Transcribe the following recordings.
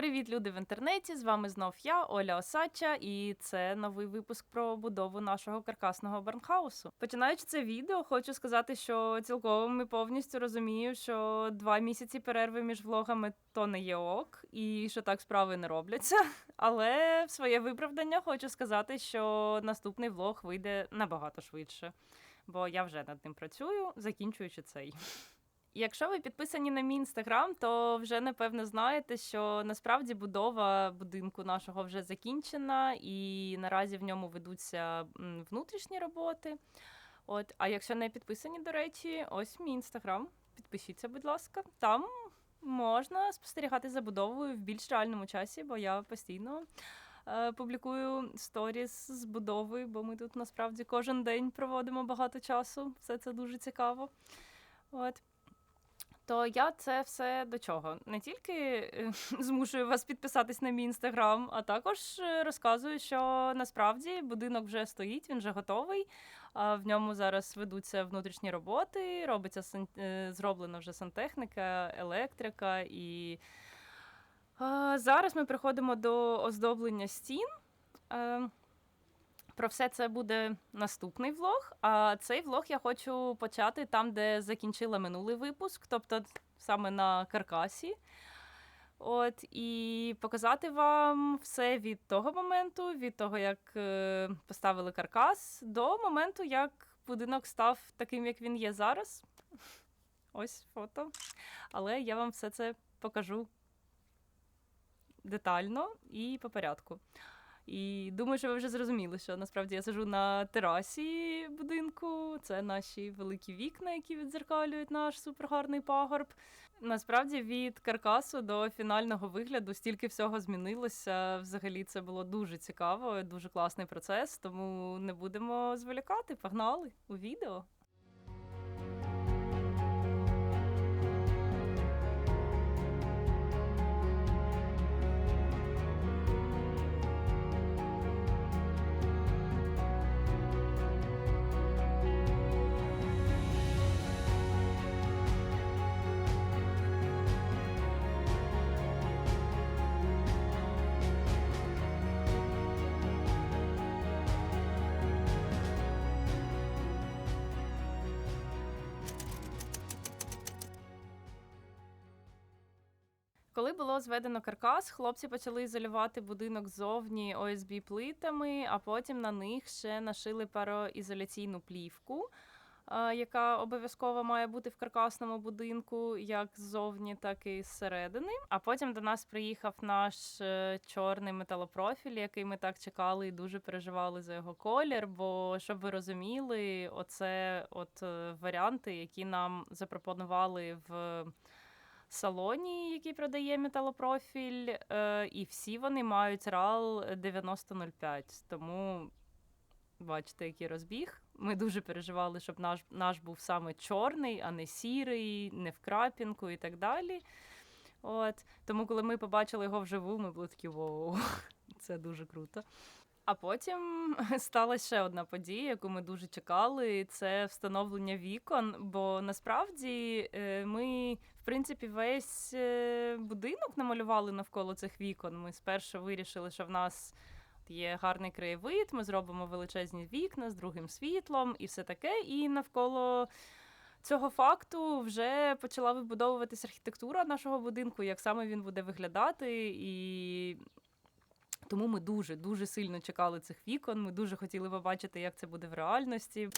Привіт, люди в інтернеті! З вами знов я, Оля Осадча, і це новий випуск про будову нашого каркасного барнхаусу. Починаючи це відео, хочу сказати, що цілком і повністю розумію, що два місяці перерви між влогами то не є ок, і що так справи не робляться. Але в своє виправдання хочу сказати, що наступний влог вийде набагато швидше, бо я вже над ним працюю, закінчуючи цей. Якщо ви підписані на мій інстаграм, то вже напевно знаєте, що насправді будова будинку нашого вже закінчена, і наразі в ньому ведуться внутрішні роботи. От, а якщо не підписані, до речі, ось мій інстаграм. Підпишіться, будь ласка. Там можна спостерігати за будовою в більш реальному часі, бо я постійно е, публікую сторіс з будовою, бо ми тут насправді кожен день проводимо багато часу. Все це дуже цікаво. От. То я це все до чого? Не тільки е, змушую вас підписатись на мій інстаграм, а також е, розказую, що насправді будинок вже стоїть, він вже готовий. В ньому зараз ведуться внутрішні роботи, робиться е, зроблена вже сантехніка, електрика. І зараз ми приходимо до оздоблення стін. Про все це буде наступний влог. А цей влог я хочу почати там, де закінчила минулий випуск, тобто саме на каркасі. От, і показати вам все від того моменту, від того, як е, поставили каркас, до моменту, як будинок став таким, як він є зараз. Ось фото. Але я вам все це покажу детально і по порядку. І думаю, що ви вже зрозуміли, що насправді я сижу на терасі будинку. Це наші великі вікна, які відзеркалюють наш супергарний пагорб. Насправді від каркасу до фінального вигляду стільки всього змінилося. Взагалі це було дуже цікаво, дуже класний процес. Тому не будемо зволікати. Погнали у відео. Коли було зведено каркас, хлопці почали ізолювати будинок ззовні ОСБ плитами, а потім на них ще нашили пароізоляційну плівку, е, яка обов'язково має бути в каркасному будинку, як ззовні, так і зсередини. А потім до нас приїхав наш е, чорний металопрофіль, який ми так чекали і дуже переживали за його колір. Бо щоб ви розуміли, оце от е, варіанти, які нам запропонували в салоні, який продає металопрофіль, е, і всі вони мають RAL 9005. Тому бачите, який розбіг. Ми дуже переживали, щоб наш, наш був саме чорний, а не сірий, не в крапінку і так далі. От. Тому, коли ми побачили його вживу, ми були такі воу, це дуже круто. А потім сталася ще одна подія, яку ми дуже чекали. Це встановлення вікон. Бо насправді е, ми, в принципі, весь е, будинок намалювали навколо цих вікон. Ми спершу вирішили, що в нас є гарний краєвид, ми зробимо величезні вікна з другим світлом і все таке. І навколо. Цього факту вже почала вибудовуватись архітектура нашого будинку, як саме він буде виглядати, і тому ми дуже дуже сильно чекали цих вікон. Ми дуже хотіли побачити, як це буде в реальності.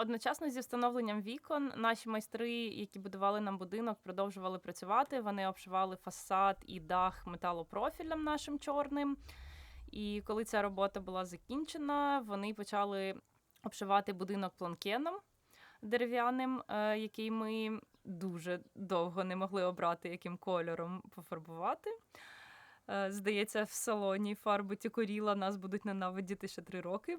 Одночасно зі встановленням вікон наші майстри, які будували нам будинок, продовжували працювати. Вони обшивали фасад і дах металопрофілем нашим чорним. І коли ця робота була закінчена, вони почали обшивати будинок планкеном дерев'яним, е, який ми дуже довго не могли обрати, яким кольором пофарбувати. Е, Здається, в салоні фарби тікоріла нас будуть ненавидіти ще три роки.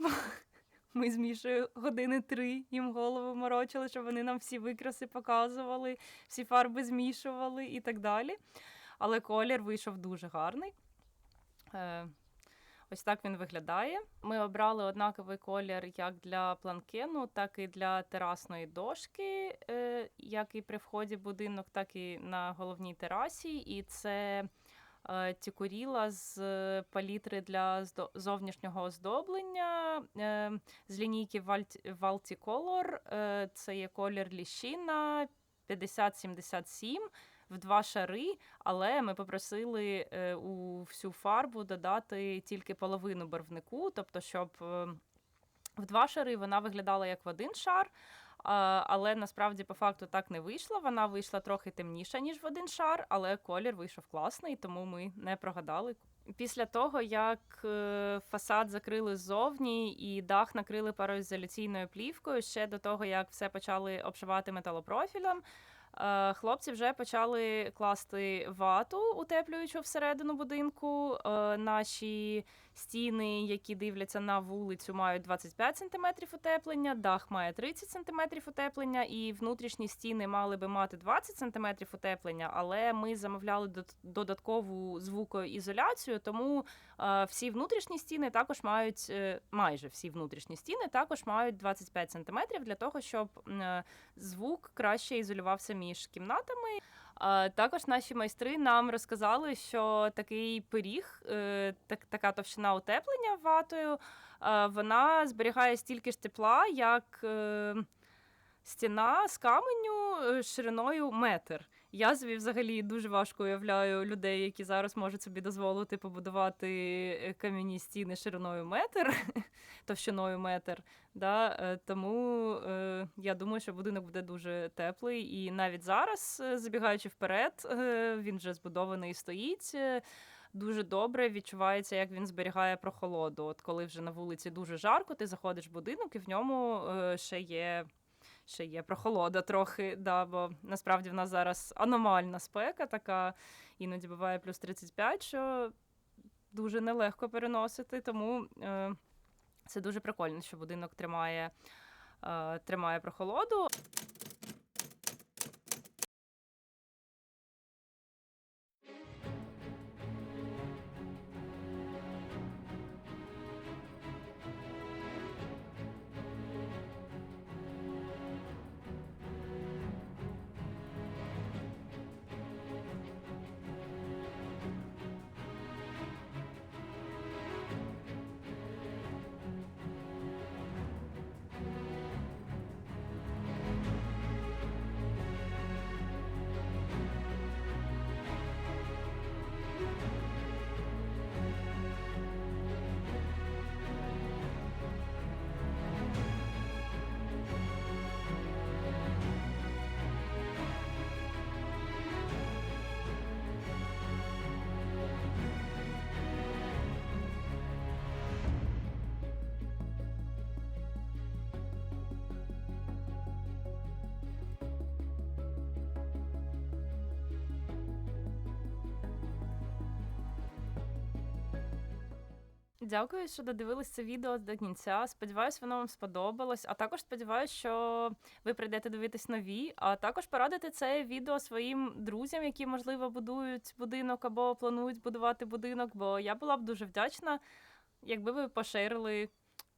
Ми з Мішею години три їм голову морочили, щоб вони нам всі викраси показували, всі фарби змішували і так далі. Але колір вийшов дуже гарний. Е, Ось так він виглядає. Ми обрали однаковий колір як для планкену, так і для терасної дошки, е, як і при вході в будинок, так і на головній терасі. І це тікуріла з е, палітри для зовнішнього оздоблення е, з лінійки Valti- Valticolor. Е, Це є колір ліщина 5077 в два шари, але ми попросили е, у всю фарбу додати тільки половину барвнику, тобто, щоб е, в два шари вона виглядала як в один шар. Але насправді по факту так не вийшло. Вона вийшла трохи темніша, ніж в один шар, але колір вийшов класний, тому ми не прогадали. Після того, як е, фасад закрили ззовні і дах накрили пароізоляційною плівкою, ще до того, як все почали обшивати металопрофілем, е, хлопці вже почали класти вату, утеплюючу всередину будинку. Е, Наші стіни, які дивляться на вулицю, мають 25 см утеплення, дах має 30 см утеплення, і внутрішні стіни мали би мати 20 см утеплення, але ми замовляли дод- додаткову звукоізоляцію, тому е, всі внутрішні стіни також мають е, майже всі внутрішні стіни також мають 25 см для того, щоб е, звук краще ізолювався між кімнатами. Також наші майстри нам розказали, що такий пиріг, е, так, така товщина утеплення ватою, вона зберігає стільки ж тепла, як е, стіна з каменю е, шириною метр. Я собі взагалі дуже важко уявляю людей, які зараз можуть собі дозволити побудувати е, кам'яні стіни шириною метр, товщиною метр. Да? е, Тому е, я думаю, що будинок буде дуже теплий. І навіть зараз, е, забігаючи вперед, він вже збудований і стоїть. Дуже добре відчувається, як він зберігає прохолоду. От коли вже на вулиці дуже жарко, ти заходиш в будинок, і в ньому ще є. Ще є прохолода трохи, да, бо насправді в нас зараз аномальна спека, така іноді буває плюс 35, що дуже нелегко переносити. Тому е, це дуже прикольно, що будинок тримає, е, тримає прохолоду. Дякую, що додивились це відео до кінця. Сподіваюсь, воно вам сподобалось. А також сподіваюся, що ви прийдете дивитись нові. А також порадити це відео своїм друзям, які, можливо, будують будинок або планують будувати будинок. Бо я була б дуже вдячна, якби ви поширили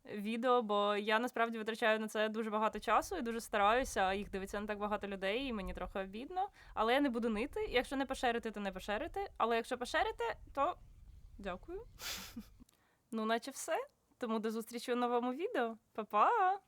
відео, бо я насправді витрачаю на це дуже багато часу і дуже стараюся. Їх дивиться не так багато людей, і мені трохи обідно. Але я не буду нити. Якщо не поширити, то не поширити. Але якщо поширите, то дякую. Ну, наче все. Тому до зустрічі у новому відео. Па-па!